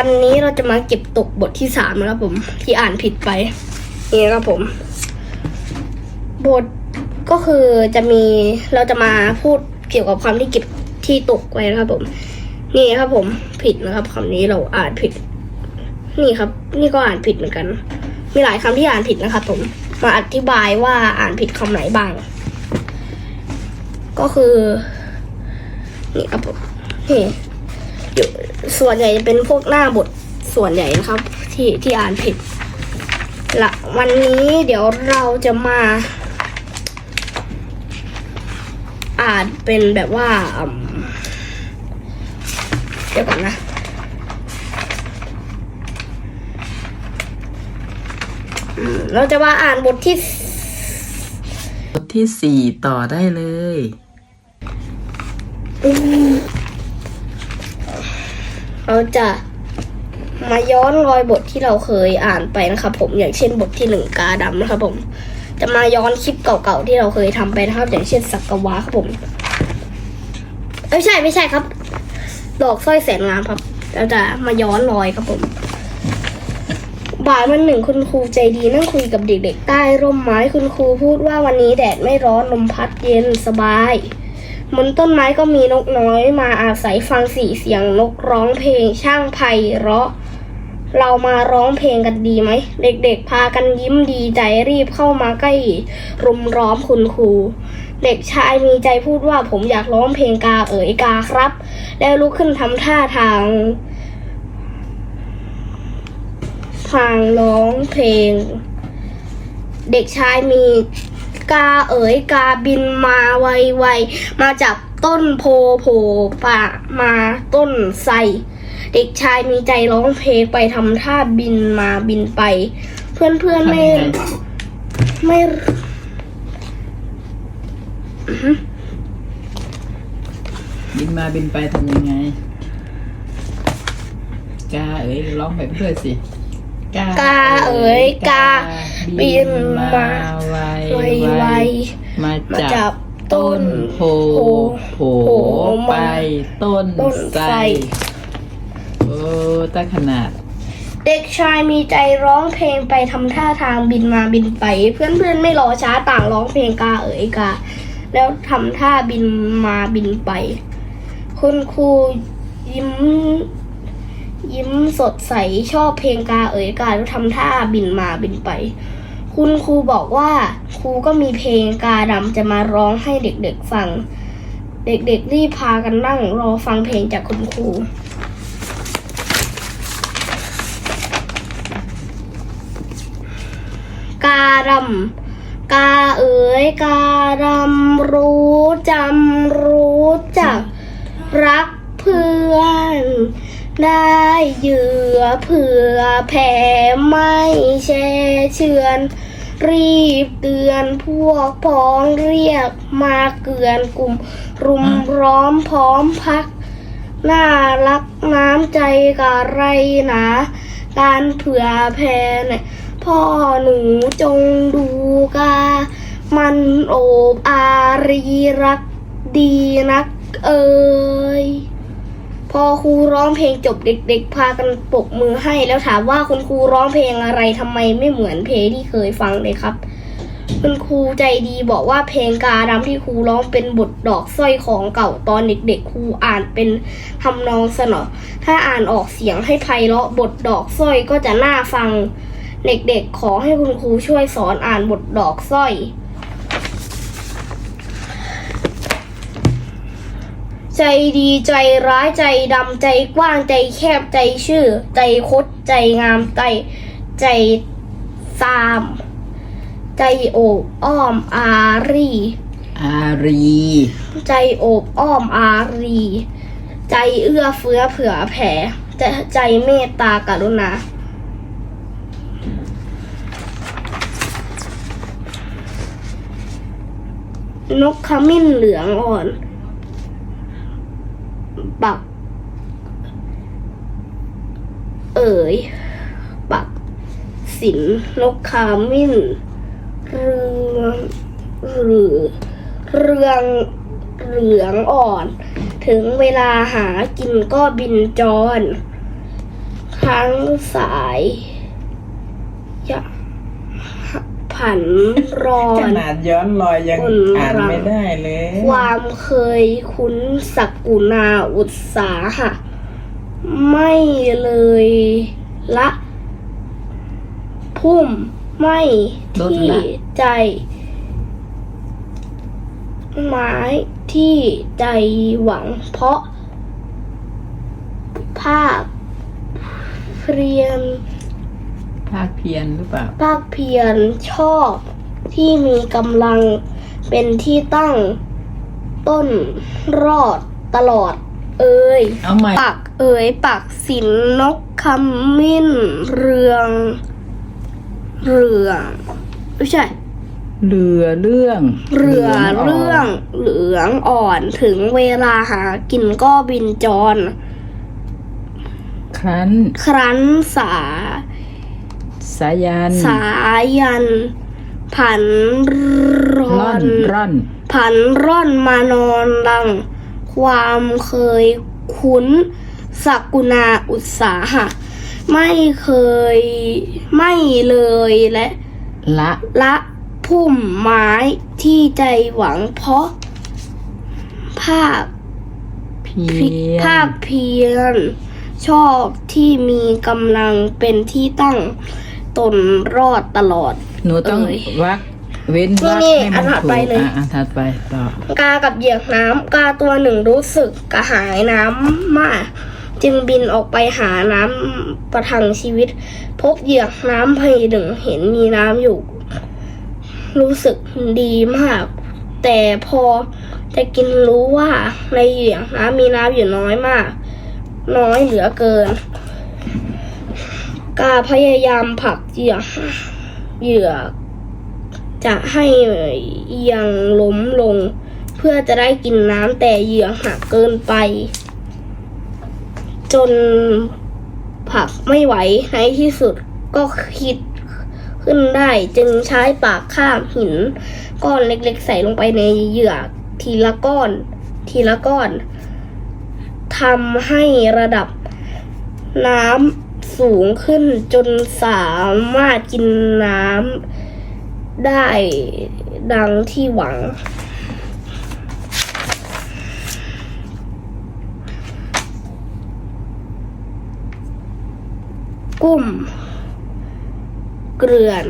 วันนี้เราจะมาเก็บตกบทที่สามนะครับผม ที่อ่านผิดไป นี่นะครับผม บทก็คือจะมีเราจะมาพูดเกี่ยวกับคำที่เก็บที่ตกไว้นะครับผม นี่ครับผมผิดนะครับคำนี้เราอ่านผิด นี่ครับ นี่ก็อ่านผิดเหมือนกัน มีหลายคำที่อ่านผิดนะครับผม มาอธิบายว่าอ่านผิดคำไหนบ้าง ก็คือ นี่ครับผมนี่ อยู่ส่วนใหญ่จะเป็นพวกหน้าบทส่วนใหญ่นะครับ ที่ที่อ่านผิดละวันนี้เดี๋ยวเราจะมา อ่านเป็นแบบว่าอืมเดี๋ยวก่อนนะอืมเราจะมาอ่านบทที่ บทที่สี่ต่อได้เลย เราจะมาย้อนรอยบทที่เราเคยอ่านไปนะครับผมอย่างเช่นบทที่หนึ่งกาดำนะครับผม จะมาย้อนคลิปเก่าๆที่เราเคยทำไปนะครับ อย่างเช่นสักกะวาครับผมไม่ใช่ไม่ใช่ครับ ดอกสร้อยแสนงามครับ เราจะมาย้อนรอยครับผมบ่ายวันหนึ่งคุณครูใจดีนั่งคุยกับเด็กๆใต้ร่มไม้คุณครูพูดว่าวันนี้แดดไม่ร้อนลมพัดเย็นสบาย บนต้นไม้ก็มีนกน้อยมาอาศัยฟังสีเสียงนกร้องเพลงช่างไพเราะ เรามาร้องเพลงกันดีไหม เด็กๆพากันยิ้มดีใจรีบเข้ามาใกล้รุมร้อมคุณครู เด็กชายมีใจพูดว่าผมอยากร้องเพลงกาเอ๋ยกาครับ แล้วลุกขึ้นทำท่าทาง ทางร้องเพลง เด็กชายมี กาเอ๋ยกาบินมาไวๆมาจากต้นโพโผป่ามาต้นไทรเด็กชายมีใจร้องเพลงไปทำท่าบินมาบินไป เพื่อนๆไม่ทำยังไงไม่บินมาบินไปทำยังไงกาเอ๋ยร้องไปเพื่อนสิกากาเอ๋ยกา บินมาไวไวมาๆมาจับต้นโพโผโผไปต้นไทรโอ้ตั้งขนาด เด็กชายมีใจร้องเพลงไปทำท่าทางบินมาบินไป เพื่อนๆไม่รอช้าต่างร้องเพลงกาเอ๋ยกา แล้วทำท่าบินมาบินไป คุณครูยิ้มยิ้มสดใสชอบเพลงกาเอ๋ยกาแล้วทำท่าบินมาบินไป คุณครูบอกว่าครูก็มีเพลงกาดำจะมาร้องให้เด็กๆฟัง เด็กๆรีบพากันนั่งรอฟังเพลงจากคุณครูกาดำกาเอ๋ยกาดำรู้จำรู้จัก รักเพื่อน ได้เหยื่อเผื่อแผ่ไม่แช่เชือน รีบเตือนพวกพ้องเรียกมาเกลือนกลุ่ม รุมร้อมพร้อมพัก น่ารักน้ำใจกะไรหนาการเผื่อแผ่เนี่ยพ่อหนูจงดูกา มันโอบอารีรักดีนักเอ่ย พอครูร้องเพลงจบเด็ก ๆ พากันปรบมือให้แล้วถามว่าคุณครูร้องเพลงอะไรทำไมไม่เหมือนเพลงที่เคยฟังเลยครับ คุณครูใจดีบอกว่าเพลงกาดำที่ครูร้องเป็นบทดอกสร้อยของเก่าตอนเด็กๆครูอ่านเป็นทำนองสนอ ถ้าอ่านออกเสียงให้ไพเราะบทดอกสร้อยก็จะน่าฟัง เด็กๆขอให้คุณครูช่วยสอนอ่านบทดอกสร้อย ใจดีใจร้ายใจดำใจกว้างใจแคบใจชื่อ ใจคดใจงามใจใจซาม ใจโอบอ้อมอารี อารี ใจโอบอ้อมอารี ใจเอื้อเฟื้อเผื่อแผ่ใจใจเมตตากรุณานกขมิ้นเหลืองอ่อน ปัก เอ๋ย ปัก สินนกขมิ้น เรืองหรือเรืองเหลืองอ่อน ถึงเวลาหากินก็บินจรขทั้งสายอยา ผันร้อขนาดย้อนรอยยังอ่านไม่ได้เลย ความเคยคุ้นสักกุณาอุตสาหะไม่เลยละ พุ่มไม่ที่ใจ ไม้ที่ใจหวังเพราะ ภาคเรียน ภาคเพียรหรือเปล่า ภาคเพียรชอบที่มีกำลังเป็นที่ตั้งต้นรอดตลอด เอ่ยเอาใหม่ ปักเอ่ยปักสินนกคำมิ้นเรือง เรืองไม่ใช่ เรือเรื่องเรือหลืเรื่องเหลืองอ่อนถึงเวลาหากินก็บินจร ครั้น ครั้นสา สายัน สายัน ผันร้อร่อนนร่อนผันร่อนมานอนดัง ความเคยคุ้นสักกุณาอุตสาหะ ไม่เคยไม่เลยและ ละละพุ่มไม้ที่ใจหวังเพราะ ภาคเพียพิรภาคเพียรชอบที่มีกำลังเป็นที่ตั้ง ตนรอดตลอด หนูต้องเอ่ยวักเว้นวักนี่ให้อัมันนถัดถูไปกเลย อะอะถัดไปต่อกากับเหยือกน้ำกาตัวหนึ่งรู้สึกกระหายน้ำมาก จึงบินออกไปหาน้ำประทังชีวิต พบเหยือกน้ำพยหนึ่งเห็นมีน้ำอยู่ รู้สึกดีมาก แต่พอจะกินรู้ว่าในเหยือกน้ำมีน้ำอยู่น้อยมาก น้อยเหลือเกิน กาพยายามผลักเหยือเหยือจะให้เอียงล้มลง เพื่อจะได้กินน้ำแต่เหยื่อหักเกินไป จนผลักไม่ไหวในที่สุดก็คิดขึ้นได้จึงใช้ปากคาบหิน ก้อนเล็กๆ ใส่ลงไปในเหยื่อทีละก้อน ทีละก้อนทำให้ระดับน้ำ สูงขึ้นจนสามารถกินน้ำได้ดังที่หวัง กุ้ม เกลื่อน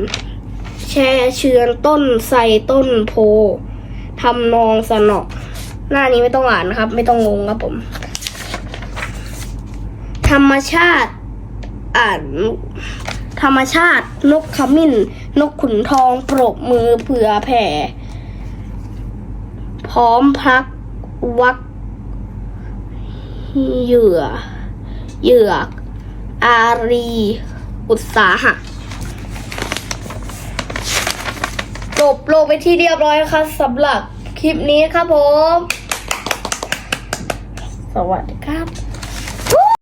แช่เชือนต้นใส่ต้นโพทำนองสนอหน้านี้ไม่ต้องอ่านนะครับ ไม่ต้องงงครับผม ธรรมชาติ อ่านธรรมชาติ นกขมิ้น นกขุนทองปรบมือเผื่อแผ่ พร้อมพักวัก เหยื่อ เหยือกอารี อุตสาหะจบลงไปที่เรียบร้อยครับสำหรับคลิปนี้ครับผม สวัสดีครับ